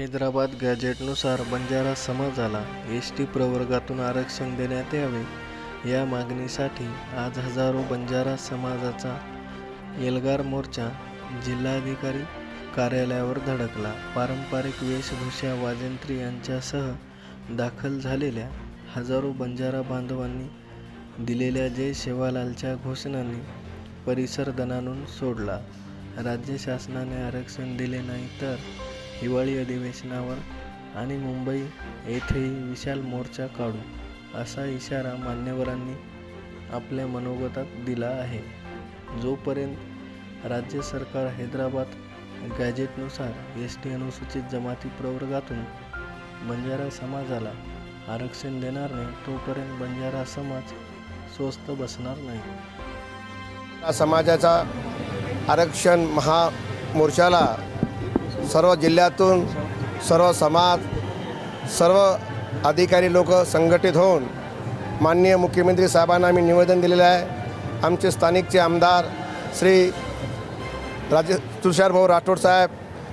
हैदराबाद गॅजेटनुसार बंजारा समाजाला S T प्रवर्गातून आरक्षण देण्यात यावे या मागणीसाठी आज हजारो बंजारा समाजाचा एल्गार मोर्चा जिल्हाधिकारी कार्यालयावर धडकला. पारंपरिक वेशभूषा वाजंत्री यांच्यासह दाखल झालेल्या हजारो बंजारा बांधवांनी दिलेल्या जय शेवालालच्या घोषणांनी परिसर दणानून सोडला. राज्य शासनाने आरक्षण दिले नाही तर हिवाळी अधिवेशनावर आणि मुंबई येथेही विशाल मोर्चा काढू असा इशारा मान्यवरांनी आपल्या मनोगतात दिला आहे. जोपर्यंत राज्य सरकार हैदराबाद गॅजेटनुसार एस टी अनुसूचित जमाती प्रवर्गातून बंजारा समाजाला आरक्षण देणार नाही तोपर्यंत बंजारा समाज स्वस्त बसणार नाही. समाजाचा आरक्षण महामोर्चाला सर्व जिल्ह्यातून सर्व समाज सर्व अधिकारी लोक संघटित होऊन माननीय मुख्यमंत्री साहेबांना आम्ही निवेदन दिलेलं आहे. आमचे स्थानिकचे आमदार श्री राजे तुषारभाऊ राठोड साहेब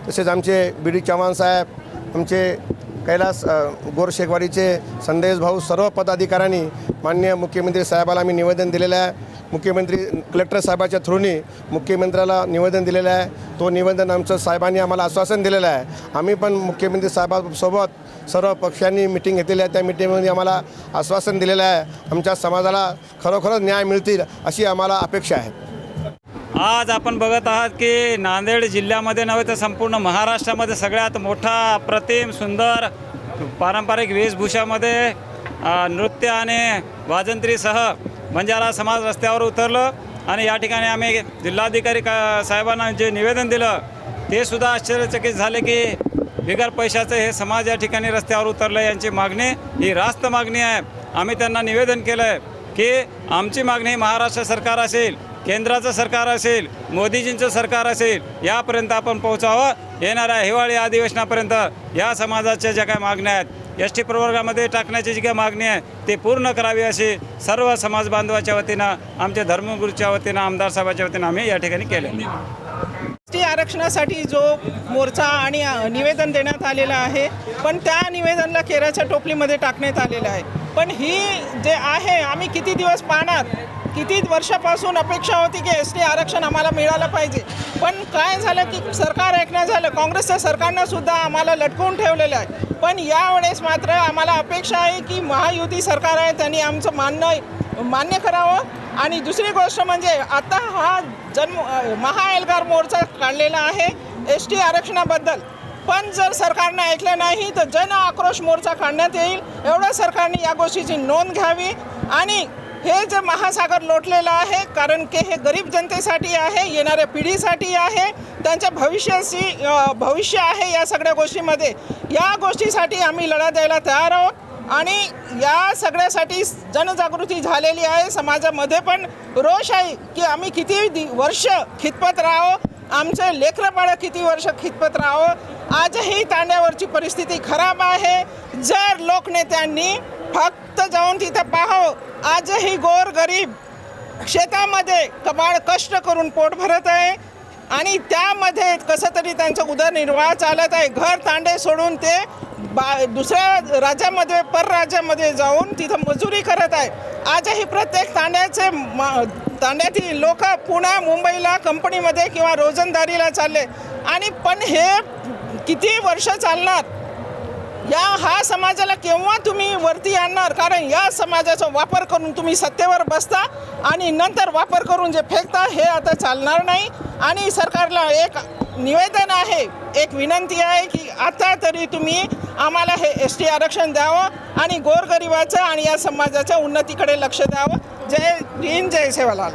तसेच आमचे बी डी चव्हाण साहेब आमचे कैलास अ, गोरशेकवाडीचे संदेश भाऊ सर्व पदाधिकाऱ्यांनी माननीय मुख्यमंत्री साहेबाला आम्ही निवेदन दिलेलं आहे. मुख्यमंत्री कलेक्टर साहेबाच्या थ्रूनी मुख्यमंत्र्याला निवेदन दिलेलं आहे. तो निवेदन आमचं साहेबांनी आम्हाला आश्वासन दिलेलं आहे. आम्ही पण मुख्यमंत्री साहेबांसोबत सर्व पक्षांनी मिटिंग घेतलेली आहे. त्या मिटिंगमध्ये आम्हाला आश्वासन दिलेलं आहे. आमच्या समाजाला खरोखरच न्याय मिळतील अशी आम्हाला अपेक्षा आहे. आज आपण बघत आहात की नांदेड जिल्ह्यामध्ये नव्हे तर संपूर्ण महाराष्ट्रामध्ये सगळ्यात मोठा प्रतिम सुंदर पारंपरिक वेशभूषामध्ये नृत्य आणि वाजंत्रीसह बंजारा समाज रस्त्यावर उतरलं आणि या ठिकाणी आम्ही जिल्हाधिकारी का साहेबांना जे निवेदन दिलं ते सुद्धा आश्चर्यचकित झाले की बिगर पैशाचं हे समाज या ठिकाणी रस्त्यावर उतरलं यांची मागणी ही रास्त मागणी आहे. आम्ही त्यांना निवेदन केलं आहे की आमची मागणी महाराष्ट्र सरकार असेल केंद्राचं सरकार असेल मोदीजींचं सरकार असेल यापर्यंत आपण पोहोचावं. येणाऱ्या हिवाळी अधिवेशनापर्यंत या समाजाच्या ज्या काही मागण्या आहेत एस टी प्रवर्गामध्ये टाकण्याची जी काही मागणी आहे ते पूर्ण करावी अशी सर्व समाज बांधवाच्या वतीनं आमच्या धर्मगुरूच्या वतीनं आमदार साहेबाच्या वतीनं आम्ही या ठिकाणी केले. टी आरक्षणासाठी जो मोर्चा आणि निवेदन देण्यात आलेलं आहे पण त्या निवेदनला केराच्या टोपलीमध्ये टाकण्यात आलेलं आहे. पण ही जे आहे आम्ही किती दिवस पाहणार? किती वर्षापासून अपेक्षा होती की एस टी आरक्षण आम्हाला मिळालं पाहिजे? पण काय झालं की सरकार ऐकणं झालं काँग्रेसच्या सरकारनं सुद्धा आम्हाला लटकवून ठेवलेलं आहे. पण यावेळेस मात्र आम्हाला अपेक्षा आहे की महायुती सरकार आहे त्यांनी आमचं मान्य मान्य करावं. आणि दुसरी गोष्ट म्हणजे आता हा जन्म महाएल्गार मोर्चा काढलेला आहे एस टी आरक्षणाबद्दल. पण जर सरकारनं ऐकलं नाही तर जन आक्रोश मोर्चा काढण्यात येईल. एवढं सरकारने या गोष्टीची नोंद घ्यावी. आणि हे जे महासागर लोटलेलं आहे कारण की हे गरीब जनतेसाठी आहे येणाऱ्या पिढीसाठी आहे त्यांच्या भविष्याशी भविष्य आहे या सगळ्या गोष्टीमध्ये. या गोष्टीसाठी आम्ही लढा द्यायला तयार आहोत आणि या सगळ्यासाठी जनजागृती झालेली आहे. समाजामध्ये पण रोष आहे की आम्ही किती दि वर्ष खितपत राहो आमचे लेकरं किती वर्ष खितपत राहावं? आजही तांड्यावरची परिस्थिती खराब आहे. जर लोकनेत्यांनी फक्त जाऊन तिथं पाहावं आजही गोर गरीब शेतामध्ये कबाड कष्ट करून पोट भरत आहे. आणि त्यामध्ये कसं तरी त्यांचा उदरनिर्वाह चालत आहे. घर तांडे सोडून ते बा दुसऱ्या राज्यामध्ये परराज्यामध्ये जाऊन तिथं मजुरी करत आहे. आजही प्रत्येक तांड्याचे तांड्यातील लोक पुण्या मुंबईला कंपनीमध्ये किंवा रोजंदारीला चालले. आणि पण हे किती वर्ष चालणार? या हा समाजाला केव्हा तुम्ही वरती आणणार? कारण या समाजाचा वापर करून तुम्ही सत्तेवर बसता आणि नंतर वापर करून जे फेकता हे आता चालणार नाही. आणि सरकारला एक निवेदन आहे एक विनंती आहे की आता तरी तुम्ही आम्हाला हे एस टी आरक्षण द्यावं आणि गोरगरिबाचं आणि या समाजाच्या उन्नतीकडे लक्ष द्यावं. जय भीम जय सेवालाल.